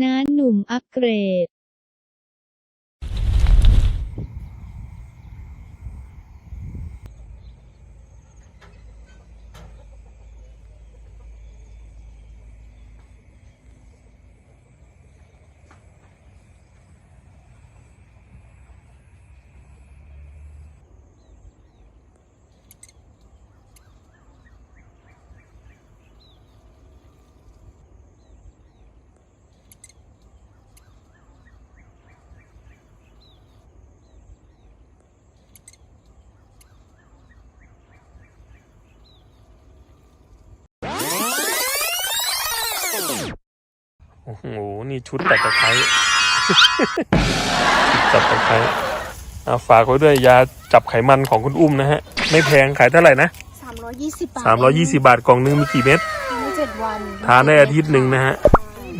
น้าหนุ่มอัปเกรด โอ้โห นี่ชุดตัดตะไคร้ชุดตัดตะไคร้เอาฝากไว้ด้วยยาจับไขมันของคุณอุ้มนะฮะ ไม่แพงขายเท่าไหร่นะสามร้อยยี่สิบบาทสามร้อยี่สิบาทกล่องหนึงมีกี่เม็ดทานได้เจ็ดวันทานได้อาทิตย์หนึ่งนะฮะ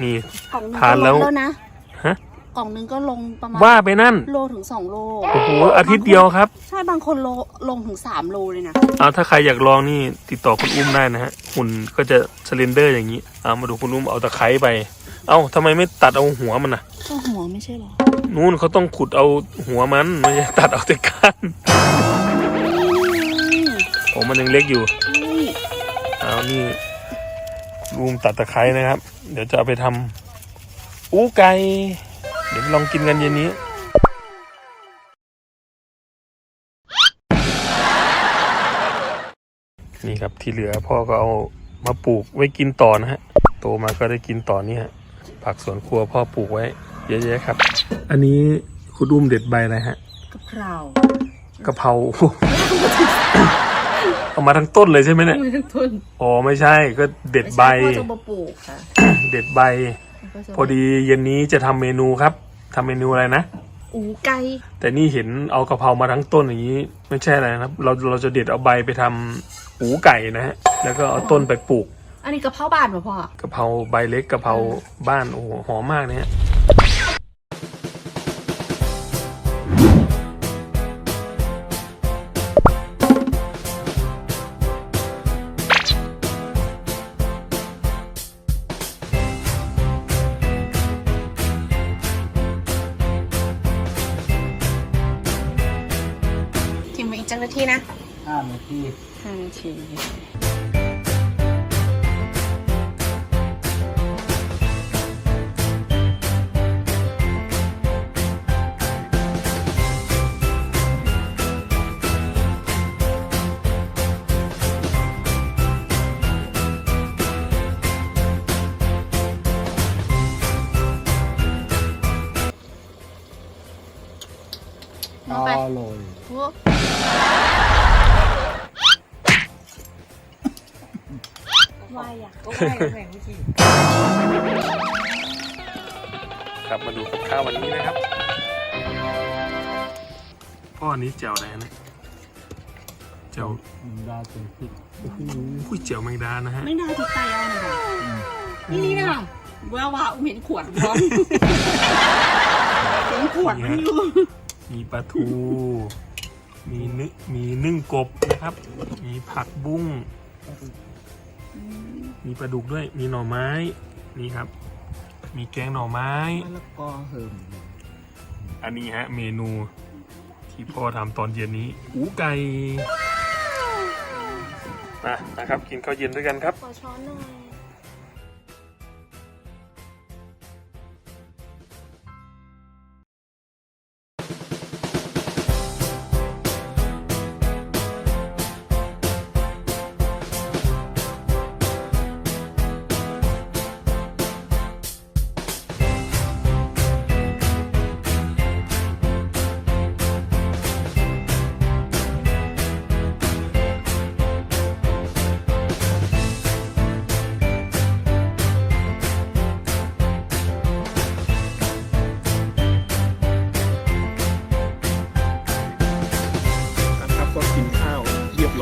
นี่กล่องหนึงทานแล้วก็ลงนะฮะกล่องหนึงก็ลงประมาณว่าไปนั่นโลถึงสองโลโอ้โหอาทิตย์เดียวครับ ใช่บางคนโลลงถึงสามโลเลยนะเอาถ้าใครอยากลองนี่ติดต่อคุณอุ้มได้นะฮะหุ่นก็จะสเลนเดอร์อย่างนี้เอามาดูคุณอุ้มเอาตะไคร้ไป เอ้าทำไมไม่ตัดเอาหัวมันนะก็หัวไม่ใช่เหรอ นู่นเขาต้องขุดเอาหัวมันไม่ใช่ตัดเอาแต่ก้านโอ้มันยังเล็กอยู่นี่ เอานี่รูมตัดตะไคร้นะครับ เดี๋ยวจะเอาไปทำอู้ไก่เดี๋ยวลองกินกันเย็นนี้ นี่ครับที่เหลือพ่อก็เอามาปลูกไว้กินต่อนะฮะ โตมาก็ได้กินต่อนี่ฮะ ผักสวนครัวพ่อปลูกไว้เยอะแยะครับ อันนี้คุณอุ้มเด็ดใบอะไรฮะกะเพรากะเพราเอามาทั้งต้นเลยใช่ไหมเนี่ยไม่ทุนอ๋อไม่ใช่ก็เด็ดใบพ่อจะมาปลูกค่ะเด็ดใบแล้วก็จะพอดีเย็นนี้จะทำเมนูครับทำเมนูอะไรนะ อูไก่แต่นี่เห็นเอากะเพรามาทั้งต้นอย่างนี้ ไม่ใช่อะไรนะครับ เราเราจะเด็ดเอาใบไปทำหูไก่นะฮะ แล้วก็เอาต้นไปปลูก อันนี้กะเพราบานป่ะพ่อกะเพราใบเล็กกะเพราบ้าน โอ้โหหอมมากนะฮะกินไปอีกจังนาทีนะห้านาทีห้านาที ร่อยโอ้วายอะก็ไม่แข่งวิธีครับมาดูกับข้าววันนี้นะครับพ่ออันนี้แจ่วอะไรนะแจ่วมันได้เป็นพริกโอ้โหแจ่วแมงดานะฮะไม่น่าติดใจเอาหน่อยนี่นี่นะว่าว่าอุ้มเห็นขวดพร้อมเห็นขวดมันอยู่ มีปลาทู มีนึมีนึ่งกบนะครับ มีผักบุ้ง มีปลาดุกด้วย มีหน่อไม้ นี่ครับ มีแกงหน่อไม้ มะละกอเหิมอันนี้ฮะเมนูที่พ่อทำตอนเย็นนี้อูไก่มานะครับ กินข้าวเย็นด้วยกันครับ ขอช้อนหน่อย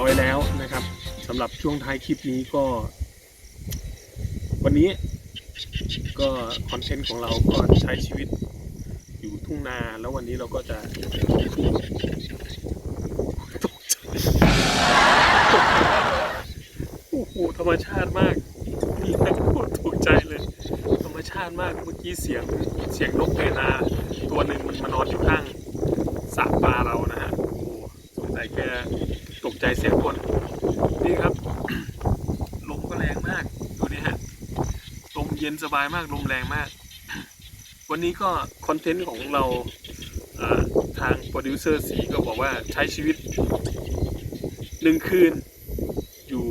ร้อยแล้วนะครับสำหรับช่วงท้ายคลิปนี้ก็ วันนี้ก็คอนเทนต์ของเราก็ใช้ชีวิตอยู่ทุ่งนาแล้ววันนี้เราก็จะตกใจโอ้โหธรรมชาติมากนี่นะโคตรถูกใจเลย ธรรมชาติมากเมื่อกี้เสียงเสียงนกแพนา ตัวหนึ่งมันมานอนอยู่ข้างสระปลาเรานะฮะโอ้สงสัยแกตก ใจเสียงคนนี่ครับ ลมก็แรงมาก ดูนี่ฮะ ลมเย็นสบายมาก ลมแรงมาก วันนี้ก็คอนเทนต์ของเราทางโปรดิวเซอร์สีก็บอกว่าใช้ชีวิตหนึ่งคืนอยู่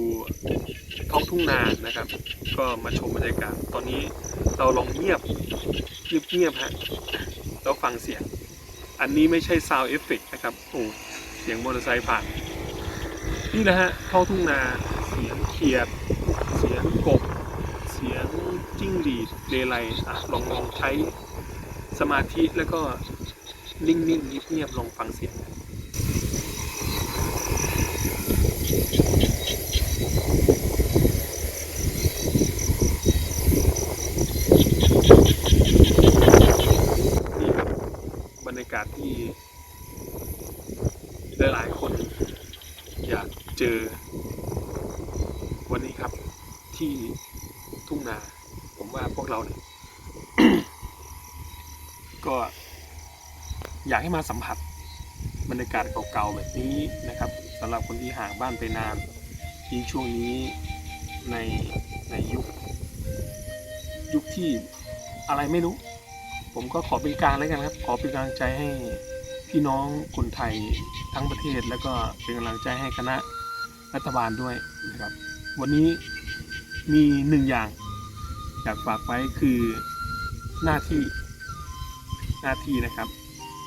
ท้องทุ่งนานะครับ ก็มาชมบรรยากาศ ตอนนี้เราลองเงียบเงียบเงียบฮะแล้วฟังเสียง อันนี้ไม่ใช่ซาวเอฟเฟกนะครับโอ้เสียงมอเตอร์ไซค์ผ่าน นี่นะฮะท้องทุ่งนาเสียงเขียด เสียงกบ เสียงจิ้งหรีดเลไลอะลองลองใช้สมาธิแล้วก็นิ่งๆเงียบๆลองฟังเสียงนี่ครับบรรยากาศที่หลายๆคนอยากเจอ วันนี้ครับที่ทุ่งนา ผมว่าพวกเราเนี่ยก็อยากให้มาสัมผัสบรรยากาศเก่าๆแบบนี้นะครับสำหรับคนที่ห่างบ้านไปนานยิ่งช่วงนี้ในในยุค ยุคที่อะไรไม่รู้ ผมก็ขอเป็นกลางแล้วกันครับ ขอเป็นกำลังใจให้พี่น้องคนไทยทั้งประเทศแล้วก็เป็นกำลังใจให้คณะ รัฐบาลด้วยนะครับ วันนี้มีหนึ่งอย่างอยากฝากไว้คือหน้าที่หน้าที่นะครับ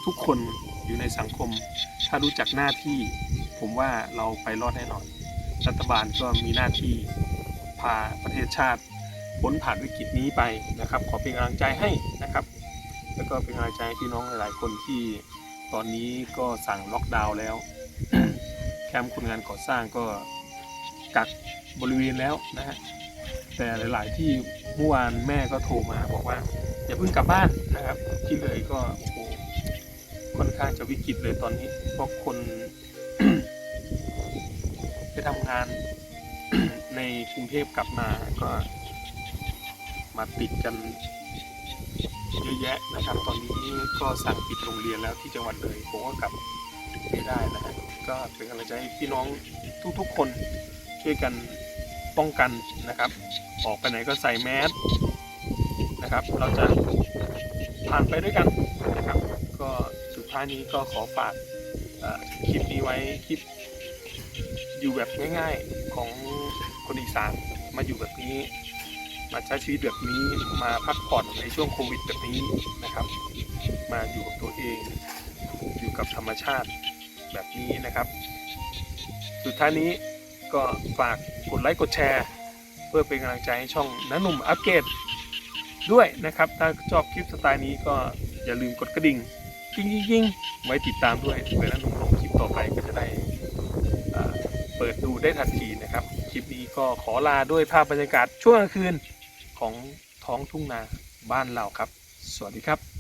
ทุกคนอยู่ในสังคม ถ้ารู้จักหน้าที่ ผมว่าเราไปรอดแน่นอนรัฐบาลก็มีหน้าที่พาประเทศชาติพ้นผ่านวิกฤตนี้ไปนะครับ ขอเป็นกำลังใจให้นะครับ แล้วก็เป็นกำลังใจให้พี่น้องหลาย ๆ คนที่ตอนนี้ก็สั่งล็อกดาวน์แล้ว มป์คนงานก่อสร้างก็กักบริเวณแล้วนะฮะแต่หลาย ๆ ที่เมื่อวานแม่ก็โทรมาบอกว่าอย่าเพิ่งกลับบ้านนะครับที่เลยก็โอ้โหค่อนข้างจะวิกฤตเลยตอนนี้เพราะคนไปทำงานในกรุงเทพกลับมาก็มาติดกันเยอะแยะนะครับ ตอนนี้ก็สั่งปิดโรงเรียนแล้วที่จังหวัดเลยผมก็กลับ ไม่ได้นะฮะก็เป็นกำลังใจให้พี่น้องทุกๆคนช่วยกันป้องกันนะครับ ออกไปไหนก็ใส่แมสนะครับ เราจะผ่านไปด้วยกันนะครับ ก็สุดท้ายนี้ก็ขอฝากคลิปนี้ไว้คลิปอยู่แบบง่ายๆของคนอีสานมาอยู่แบบนี้ มาใช้ชีวิตแบบนี้มาพักผ่อนในช่วงโควิดแบบนี้นะครับ มาอยู่กับตัวเอง กับธรรมชาติแบบนี้นะครับ สุดท้ายนี้ก็ฝากกดไลค์กดแชร์ เพื่อเป็นกำลังใจให้ช่องน้าหนุ่มอัปเกรดด้วยนะครับ ถ้าชอบคลิปสไตล์นี้ก็อย่าลืมกดกระดิ่งกิ้งกิ้งไว้ติดตามด้วยเพื่อน้าหนุ่มลงคลิปต่อไปก็จะได้เปิดดูได้ทันทีนะครับ คลิปนี้ก็ขอลาด้วยภาพบรรยากาศช่วงกลางคืนของท้องทุ่งนาบ้านเราครับ สวัสดีครับ